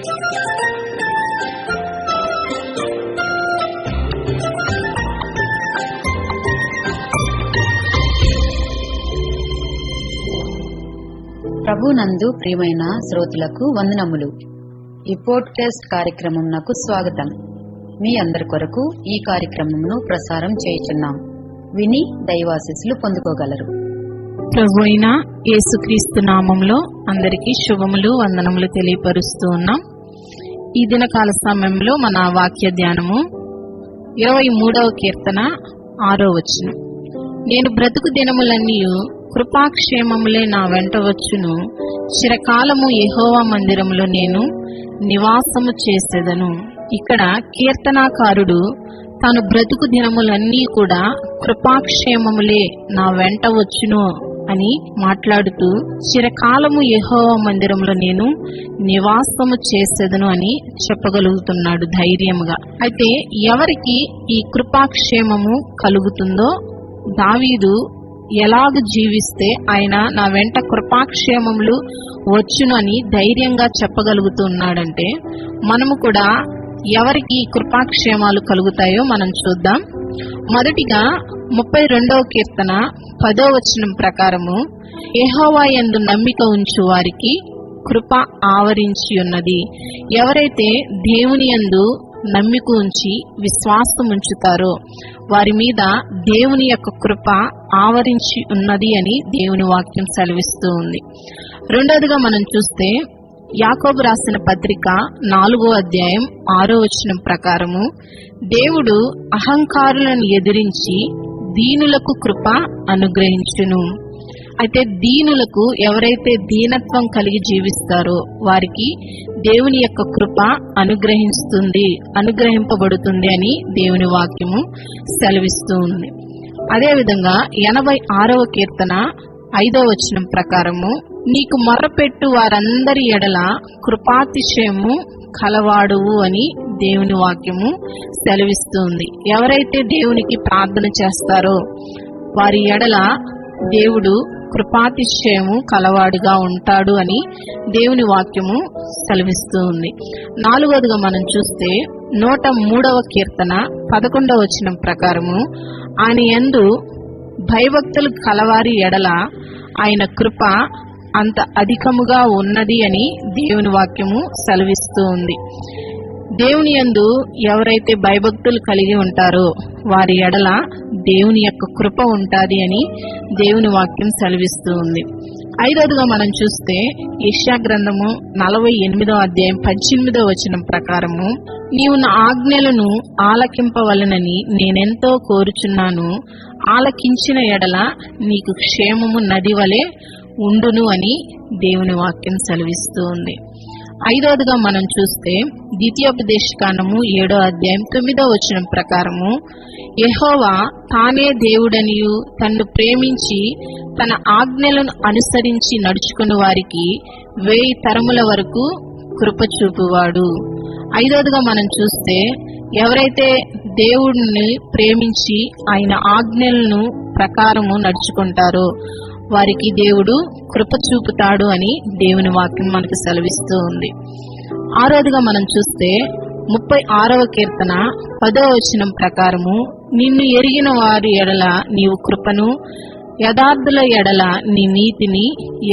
ప్రభునందు ప్రియమైన శ్రోతలకు వందనములు. ఈ పోడ్కాస్ట్ కార్యక్రమంనకు స్వాగతం. మీ అందరి కొరకు ఈ కార్యక్రమమును ప్రసారం చేయుచున్నాం. విని దైవాశిస్సులు పొందుకోగలరు. ప్రభు అయిన యేసుక్రీస్తు నామంలో అందరికీ శుభములు వందనములు తెలియపరుస్తూ ఉన్నాం. ఈ దినకాల సమయంలో మన వాక్య ధ్యానము ఇరవై మూడవ కీర్తన ఆరో వచనం. నేను బ్రతుకు దినములన్నీ కృపాక్షేమములే నా వెంట వచ్చును. చిరకాలము ఎహోవా మందిరములో నేను నివాసము చేసేదను. ఇక్కడ కీర్తనాకారుడు తాను బ్రతుకు దినములన్నీ కూడా కృపాక్షేమములే నా వెంట వచ్చును అని మాట్లాడుతూ చిరకాలము యెహోవా మందిరంలో నేను నివాసము చేసేదను అని చెప్పగలుగుతున్నాడు ధైర్యముగా. అయితే ఎవరికి ఈ కృపాక్షేమము కలుగుతుందో దావీదు ఎలాగ జీవిస్తే ఆయన నా వెంట కృపాక్షేమములు వచ్చును అని ధైర్యంగా చెప్పగలుగుతున్నాడంటే మనము కూడా ఎవరికి కృపాక్షేమాలు కలుగుతాయో మనం చూద్దాం. మొదటిగా ముప్పై రెండవ కీర్తన పదో వచనం ప్రకారము యెహోవా యందు నమ్మిక ఉంచు వారికి కృప ఆవరించి ఉన్నది. ఎవరైతే దేవుని యందు నమ్మిక ఉంచి విశ్వాసం ఉంచుతారో వారి మీద దేవుని యొక్క కృప ఆవరించి ఉన్నది అని దేవుని వాక్యం సెలవిస్తూ ఉంది. రెండవదిగా మనం చూస్తే యాకోబు రాసిన పత్రిక నాలుగో అధ్యాయం ఆరో వచనం ప్రకారము దేవుడు అహంకారులను ఎదిరించి దీనులకు కృప అనుగ్రహించును. అయితే దీనులకు ఎవరైతే దీనత్వం కలిగి జీవిస్తారో వారికి దేవుని యొక్క కృప అనుగ్రహిస్తుంది అనుగ్రహింపబడుతుంది అని దేవుని వాక్యము సెలవిస్తూ ఉంది. అదేవిధంగా ఎనభై ఆరవ కీర్తన ఐదవ వచనం ప్రకారము నీకు మొరపెట్టు వారందరి ఎడల కృపాతిశయము కలవాడువు అని దేవుని వాక్యము సెలవిస్తుంది. ఎవరైతే దేవునికి ప్రార్థన చేస్తారో వారి ఎడల దేవుడు కృపాతిశయము కలవాడుగా ఉంటాడు అని దేవుని వాక్యము సెలవిస్తూ ఉంది మనం చూస్తే నూట మూడవ కీర్తన పదకొండవ వచనం ప్రకారము ఆయన యందు భయభక్తులు కలవారి ఎడల ఆయన కృప అంత అధికముగా ఉన్నది అని దేవుని వాక్యము సెలవిస్తూ ఉంది. దేవుని యందు ఎవరైతే భయభక్తులు కలిగి ఉంటారో వారి ఎడల దేవుని యొక్క కృప ఉంటుంది అని దేవుని వాక్యం సెలవిస్తూ ఉంది. ఐదవదిగా మనం చూస్తే యెషయా గ్రంథము నలభై ఎనిమిదో అధ్యాయం పద్దెనిమిదో వచనం ప్రకారము నీవు నా ఆజ్ఞలను ఆలకింపవలనని నేనెంతో కోరుచున్నాను. ఆలకించిన ఎడల నీకు క్షేమము నది వలె ఉండును అని దేవుని వాక్యం సెలవిస్తూ ఉంది. ఐదవదిగా మనం చూస్తే ద్వితీయోపదేశకాండము ఏడో అధ్యాయం తొమ్మిదో వచనం ప్రకారము యహోవా తానే దేవుడనియు తన్ను ప్రేమించి తన ఆజ్ఞలను అనుసరించి నడుచుకుని వారికి వేయి తరముల వరకు కృప చూపువాడు. ఐదవదిగా మనం చూస్తే ఎవరైతే దేవుడిని ప్రేమించి ఆయన ఆజ్ఞలను ప్రకారము నడుచుకుంటారో వారికి దేవుడు కృప చూపుతాడు అని దేవుని వాక్యం మనకు సెలవిస్తూ ఉంది. ఆరోదిగా మనం చూస్తే ముప్పై ఆరవ కీర్తన పదవ వచనం ప్రకారము నిన్ను ఎరిగిన వారి ఎడల నీవు కృపను యథార్థుల ఎడల నీ నీతిని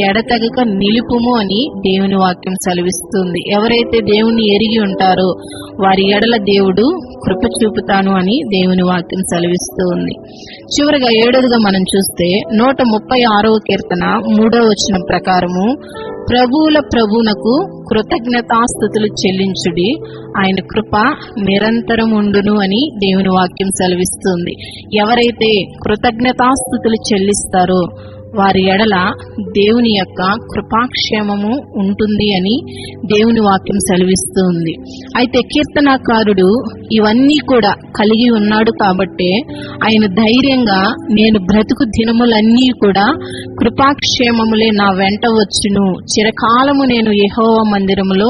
ఎడతెగక నిలుపుము అని దేవుని వాక్యం సెలవిస్తుంది. ఎవరైతే దేవుని ఎరిగి ఉంటారో వారి ఎడల దేవుడు కృప చూపుతాను అని దేవుని వాక్యం సెలవిస్తుంది. చివరిగా ఏడోదిగా మనం చూస్తే నూట ముప్పై ఆరవ కీర్తన మూడవ వచ్చిన ప్రకారము ప్రభువుల ప్రభునకు కృతజ్ఞతాస్థుతులు చెల్లించుడి. ఆయన కృప నిరంతరం ఉండును అని దేవుని వాక్యం సెలవిస్తుంది. ఎవరైతే కృతజ్ఞతాస్థుతులు చెల్లిస్తారో వారి ఎడల దేవుని యొక్క కృపాక్షేమము ఉంటుంది అని దేవుని వాక్యం సెలవిస్తూ ఉంది అయితే కీర్తనాకారుడు ఇవన్నీ కూడా కలిగి ఉన్నాడు కాబట్టే ఆయన ధైర్యంగా నేను బ్రతుకు దినములన్నీ కూడా కృపాక్షేమములే నా వెంట వచ్చును. చిరకాలము నేను యహోవ మందిరములో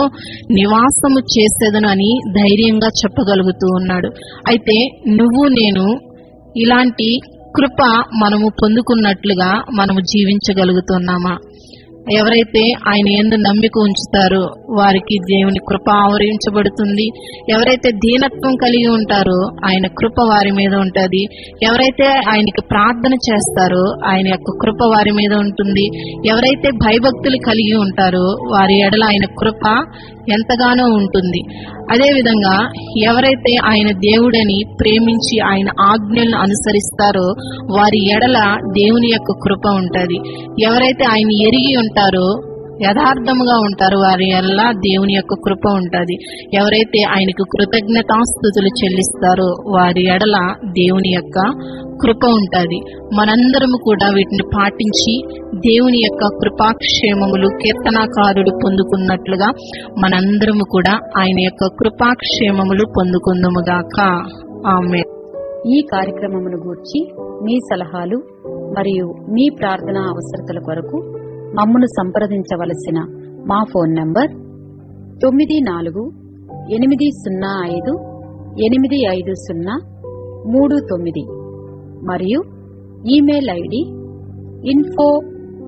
నివాసము చేసేదను అని ధైర్యంగా చెప్పగలుగుతూ ఉన్నాడు. అయితే నువ్వు నేను ఇలాంటి కృప మనము పొందుకున్నట్లుగా మనము జీవించగలుగుతున్నామా? ఎవరైతే ఆయన ఎందు నమ్మిక ఉంచుతారో వారికి దేవుని కృప ఆవరించబడుతుంది. ఎవరైతే దీనత్వం కలిగి ఉంటారో ఆయన కృప వారి మీద ఉంటుంది. ఎవరైతే ఆయనకి ప్రార్థన చేస్తారో ఆయన యొక్క కృప వారి మీద ఉంటుంది. ఎవరైతే భయభక్తులు కలిగి ఉంటారో వారి ఎడల ఆయన కృప ఎంతగానో ఉంటుంది. అదేవిధంగా ఎవరైతే ఆయన దేవుడని ప్రేమించి ఆయన ఆజ్ఞలను అనుసరిస్తారో వారి ఎడల దేవుని యొక్క కృప ఉంటుంది. ఎవరైతే ఆయన ఎరిగి ఉంటారో యథార్థముగా ఉంటారు వారి ఎల్లా దేవుని యొక్క కృప ఉంటుంది. ఎవరైతే ఆయనకు కృతజ్ఞతాస్థుతులు చెల్లిస్తారో వారి ఎడల దేవుని యొక్క కృప ఉంటుంది. మనందరము కూడా వీటిని పాటించి దేవుని యొక్క కృపాక్షేమములు కీర్తనాకారుడు పొందుకున్నట్లుగా మనందరము కూడా ఆయన యొక్క కృపాక్షేమములు పొందుకుందుముగాక. ఆమె ఈ కార్యక్రమమును గూర్చి మీ సలహాలు మరియు మీ ప్రార్థనా అవసరతల కొరకు మమ్మను సంప్రదించవలసిన మా ఫోన్ నంబర్ తొమ్మిది నాలుగు ఎనిమిది సున్నా ఐదు ఎనిమిది ఐదు సున్నా మూడు తొమ్మిది మరియు email ID info